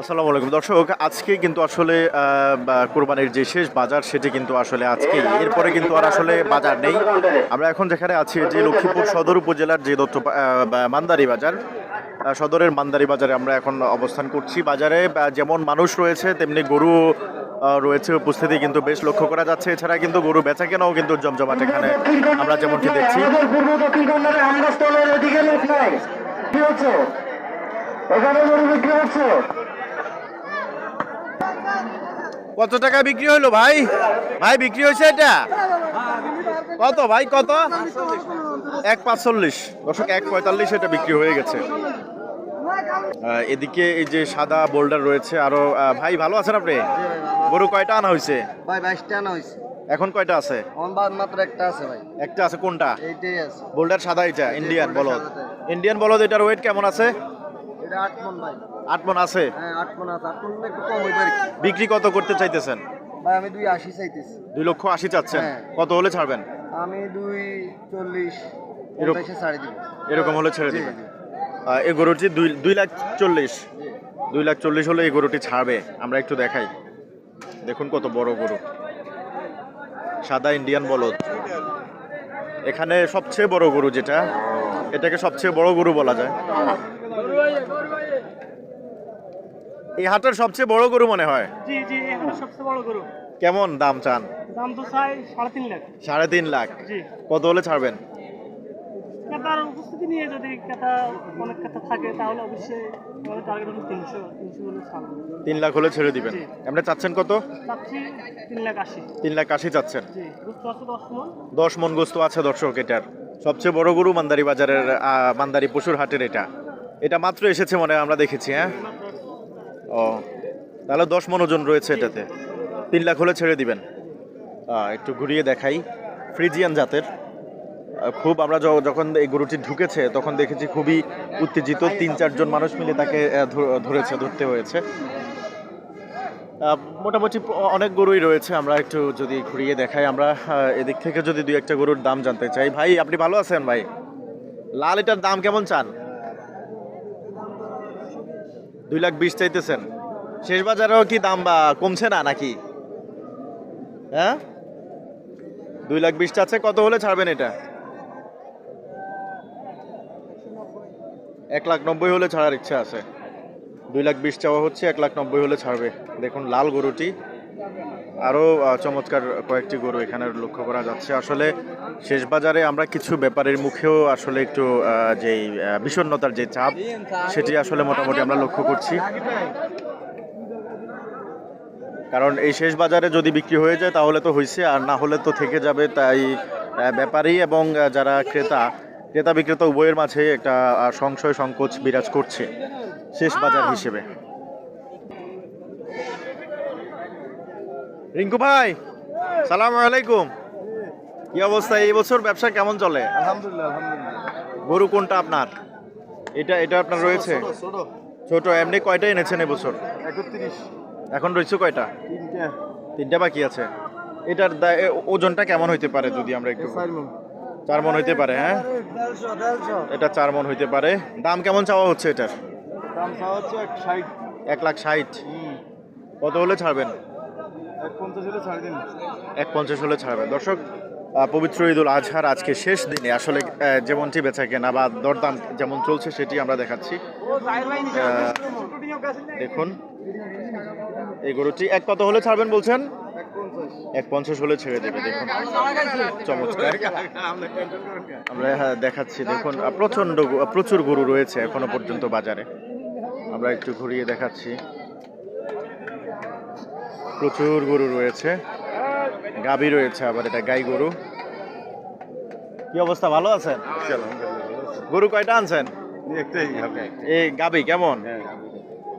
আসসালামু আলাইকুম। দর্শক, আজকে কিন্তু আসলে কোরবানির যে শেষ বাজার, সেটি কিন্তু আসলে আজকে এরপরে কিন্তু আর আসলে বাজার নেই। আমরা এখন যেখানে আছি যে লক্ষ্মীপুর সদর উপজেলার যে দত্ত মান্দারি বাজার সদরের মান্দারি বাজারে আমরা এখন অবস্থান করছি। বাজারে যেমন মানুষ রয়েছে, তেমনি গরু রয়েছে। উপস্থিতি কিন্তু বেশ লক্ষ্য করা যাচ্ছে। এছাড়া কিন্তু গরু বেচা কেনাও কিন্তু জমজমাট এখানে আমরা যেমনটি দেখছি। এখানে গরু বিক্রি হচ্ছে। কত টাকা বিক্রি হলো ভাই? ভাই বিক্রি হয়েছে এটা? কত ভাই কত? এক পাঁচচল্লিশ। দর্শক এক পঁয়তাল্লিশ এটা বিক্রি হয়ে গেছে। এদিকে এই যে সাদা বোল্ডার রয়েছে আরও ভাই ভালো আছেন আপনি? গরু কয়টা আনা হয়েছে? ভাই বাইশটা আনা হয়েছে। এখন কয়টা আছে? মাত্র একটা আছে ভাই। একটা আছে কোনটা? এইটাই আছে। বোল্ডার সাদা এটা ইন্ডিয়ান বলদ। ইন্ডিয়ান বলদ এটার ওয়েট কেমন আছে? এটা আট মন ভাই। আট মন আছে? হ্যাঁ আট মন আছে। আট মন একটু কম হইবে আর বিক্রি কত করতে চাইতেছেন? ভাই আমি দুই আশি চাইতেছি। দুই লক্ষ আশি চাচ্ছেন। হ্যাঁ। কত হলে ছাড়বেন? আমি দুই চল্লিশ এরকম- পঞ্চাশে ছাড়ি দিব। এরকম হলে ছেড়ে দিবেন। আহ, এই গরুটি দুই দুই লাখ চল্লিশ। দুই লাখ চল্লিশ হলে এই গরুটি ছাড়বে। আমরা একটু দেখাই। দেখুন কত বড় গরু। সাদা ইন্ডিয়ান বলদ। এখানে সবচেয়ে বড় গরু যেটা এটাকে সবচেয়ে বড় গরু বলা যায়। এই হাটের সবচেয়ে বড় গরু মনে হয়? জি জি এখন সবচেয়ে বড় গরু। কেমন দাম চান? দাম তো চাই সাড়ে তিন লাখ। সাড়ে তিন লাখ। জি। কত হলে ছাড়বেন? ক্রেতার উপস্থিতি নিয়ে যদি ক্রেতা অনেক ক্রেতা থাকে তাহলে অবশ্যই আমাদের টার্গেট হলো তিনশো তিনশো হলে ছাড়বো। তিন লাখ হলে ছেড়ে দিবেন। আপনি চাচ্ছেন কত? চাচ্ছি তিন লাখ আশি। তিন লাখ আশি চাচ্ছেন। জি পারছ দশ মন। দশ মন গোস্ত আছে দর্শক এটার। সবচেয়ে বড় গরু মান্দারি বাজারের মান্দারি পশুর হাটের এটা। এটা মাত্র এসেছে মনে হয় আমরা দেখেছি হ্যাঁ? ও, তাহলে দশ মন ওজন রয়েছে এটাতে। তিন লাখ হলে ছেড়ে দিবেন। একটু ঘুরিয়ে দেখাই। ফ্রিজিয়ান জাতের। খুব আমরা যখন এই গরুটি ঢুকেছে, তখন দেখেছি খুবই উত্তেজিত। তিন চারজন মানুষ মিলে তাকে ধরেছে, ধরতে হয়েছে। মোটামুটি অনেক গরুই রয়েছে। আমরা একটু যদি ঘুরিয়ে দেখাই, আমরা এদিক থেকে যদি দুই একটা গরুর দাম জানতে চাই। ভাই, আপনি ভালো আছেন ভাই? লাল এটার দাম কেমন চান? দুই লাখ বিশ চাইতেছেন। শেষ বাজারেও কি দাম কমছে না নাকি? হ্যাঁ? দুই লাখ বিশ আছে, কত হলে ছাড়বেন এটা? এক লাখ নব্বই হলে ছাড়ার ইচ্ছা আছে। দুই লাখ বিশ চাওয়া হচ্ছে, এক লাখ নব্বই হলে ছাড়বে। দেখুন, লাল গরুটি। আরও চমৎকার কয়েকটি গরু এখানে লক্ষ্য করা যাচ্ছে। আসলে শেষ বাজারে আমরা কিছু ব্যাপারের মুখেও আসলে একটু যেই আহ, বিষণ্ণতার যে চাপ সেটি আসলে মোটামুটি আমরা লক্ষ্য করছি। কারণ এই শেষ বাজারে যদি বিক্রি হয়ে যায় তাহলে তো হয়েছে আর না হলে তো থেকে যাবে তাই ব্যাপারী এবং যারা ক্রেতা ক্রেতা বিক্রেতা উভয়ের মাঝে একটা সংশয় সংকোচ বিরাজ করছে শেষ বাজার হিসেবে। রিঙ্কু ভাই সালাম আলাইকুম। কি অবস্থা? এই বছর ব্যবসা কেমন চলে? আলহামদুলিল্লাহ আলহামদুলিল্লাহ। গরু কোনটা আপনার? এটা এটা আপনার রয়েছে? ছোট এমনি কয়টা এনেছেন এবছর একত্রিশ। এখন রয়েছে কয়টা? তিনটা। তিনটা বাকি আছে। এটার ওজনটা কেমন হইতে পারে যদি আমরা একটু চার মন হইতে পারে হ্যাঁ? এটা চার মন হইতে পারে। দাম কেমন চাওয়া হচ্ছে এটার? দাম চাওয়া হচ্ছে এক এক লাখ ষাট। কত হলে ছাড়বেন? এক পঞ্চাশ হলে ছাড়বেন। দর্শক পবিত্র ঈদুল আজহার আজকে শেষ দিনে আসলে যেমনটি বেচা কেনা বা দরদাম যেমন চলছে, সেটি আমরা দেখাচ্ছি। দেখুন, এই গরুটি এক কত হলে ছাড়বেন বলছেন? এক পঞ্চাশ হলে ছেড়ে দেবে, দেখুন। চমৎকার। আমরা দেখাচ্ছি, দেখুন প্রচণ্ড প্রচুর গরু রয়েছে এখনও পর্যন্ত বাজারে। আমরা একটু ঘুরিয়ে দেখাচ্ছি। প্রচুর গরু রয়েছে। গাবি রয়েছে আবার এটা গাই গরু। কি অবস্থা ভালো আছেন? গরু কয়টা আনছেন? এই গাবি কেমন?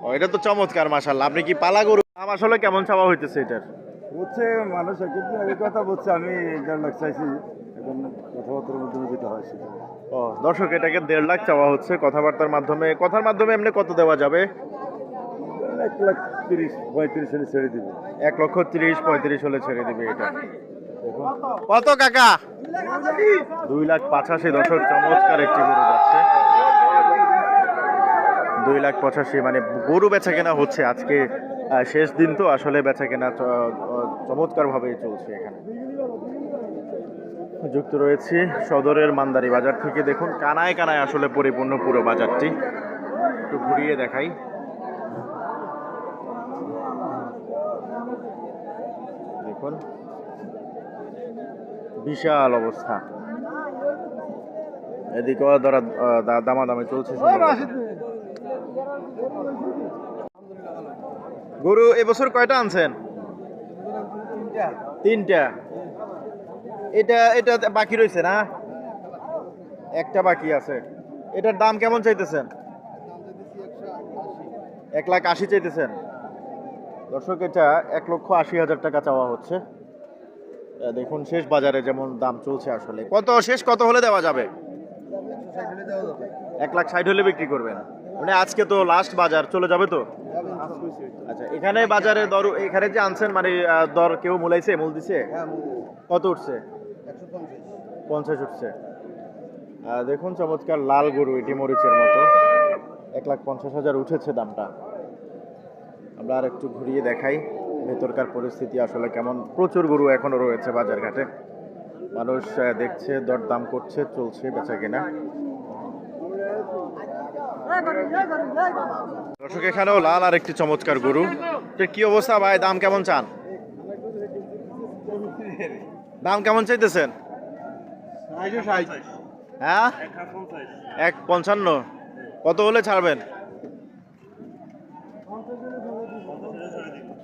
ও এটা তো চমৎকার মাশাল্লাহ আপনি কি পালা গরু? দাম আসলে কেমন চাওয়া হইতেছে এটার? হচ্ছে মানুষ আগে কথা বলছে আমি দেড় লাখ চাইছি এখন কথাবার্তার মাধ্যমে যেটা হয় ও দর্শক এটাকে দেড় লাখ চাওয়া হচ্ছে কথাবার্তার মাধ্যমে। কথার মাধ্যমে এমনি কত দেওয়া যাবে? এক লাখ তিরিশ পঁয়ত্রিশ হলে ছেড়ে দিবে। এক লক্ষ তিরিশ পঁয়ত্রিশ হলে ছেড়ে দিবে এটা। কত কাকা? দুই লাখ পাঁচাশি দশক চমৎকার একটি গরু যাচ্ছে। দুই লাখ পঁচাশি মানে গরু বেচা কেনা হচ্ছে আজকে। শেষ দিন তো আসলে বেচা কেনা চমৎকারভাবে চলছে এখানে। যুক্ত রয়েছি সদরের মান্দারি বাজার থেকে। দেখুন কানায় কানায় আসলে পরিপূর্ণ পুরো বাজারটি। একটু ঘুরিয়ে দেখাই। দেখুন বিশাল অবস্থা। এদিকেও ধরা দামাদামি চলছে। গরু এবছর কয়টা আনছেন? তিনটা। এটা এটা বাকি রয়েছে না? একটা বাকি আছে। এটার দাম কেমন চাইতেছেন? এক লাখ আশি চাইতেছেন। দর্শক এটা এক লক্ষ আশি হাজার টাকা চাওয়া হচ্ছে। দেখুন শেষ বাজারে যেমন দাম চলছে আসলে। কত শেষ কত হলে দেওয়া যাবে? এক লাখ ষাট হলে বিক্রি করবেন। মানে আজকে তো লাস্ট বাজার চলে যাবে তো? আচ্ছা এখানে বাজারে দর এখানে যে আনছেন মানে দর কেউ মূলাইছে মূল দিছে? কত উঠছে? পঞ্চাশ উঠছে। দেখুন চমৎকার লাল গরু এটি মরিচের মতো। এক লাখ পঞ্চাশ হাজার উঠেছে দামটা। আমরা আর একটু ঘুরিয়ে দেখাই ভেতরকার পরিস্থিতি আসলে কেমন। প্রচুর গরু এখনও রয়েছে বাজারঘাটে। মানুষ দেখছে দরদাম করছে চলছে বেচা কেনা। দর্শক এখানেও লাল আর একটি চমৎকার গরু। কি অবস্থা ভাই? দাম কেমন চান? দাম কেমন চাইতেছেন? হ্যাঁ? এক পঞ্চান্ন। কত হলে ছাড়বেন?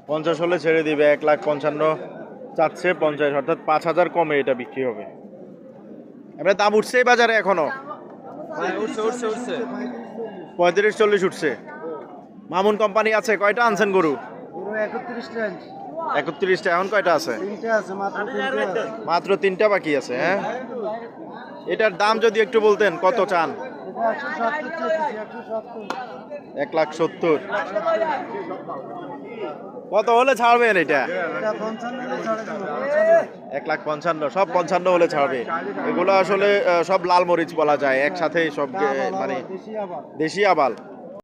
পঞ্চাশ হলে ছেড়ে দিবে, এক লাখ পঞ্চান্ন চাচ্ছে পঞ্চাশ, অর্থাৎ পাঁচ হাজার কমে এটা বিক্রি হবে। এবার দাম উঠছে বাজারে এখনও? পঁয়ত্রিশ, চল্লিশ উঠছে। মামুন কোম্পানি আছে, কয়টা আনছেন গরু? একত্রিশটা, এখন কয়টা আছে? মাত্র তিনটা বাকি আছে হ্যাঁ? এটার দাম যদি একটু বলতেন, কত চান? এক লাখ সত্তর। কত হলে ছাড়বেন এটা? এক লাখ পঞ্চান্ন, সব পঞ্চান্ন হলে ছাড়বে। এগুলো আসলে সব লাল মরিচ বলা যায় একসাথে সব মানে দেশি আবাল।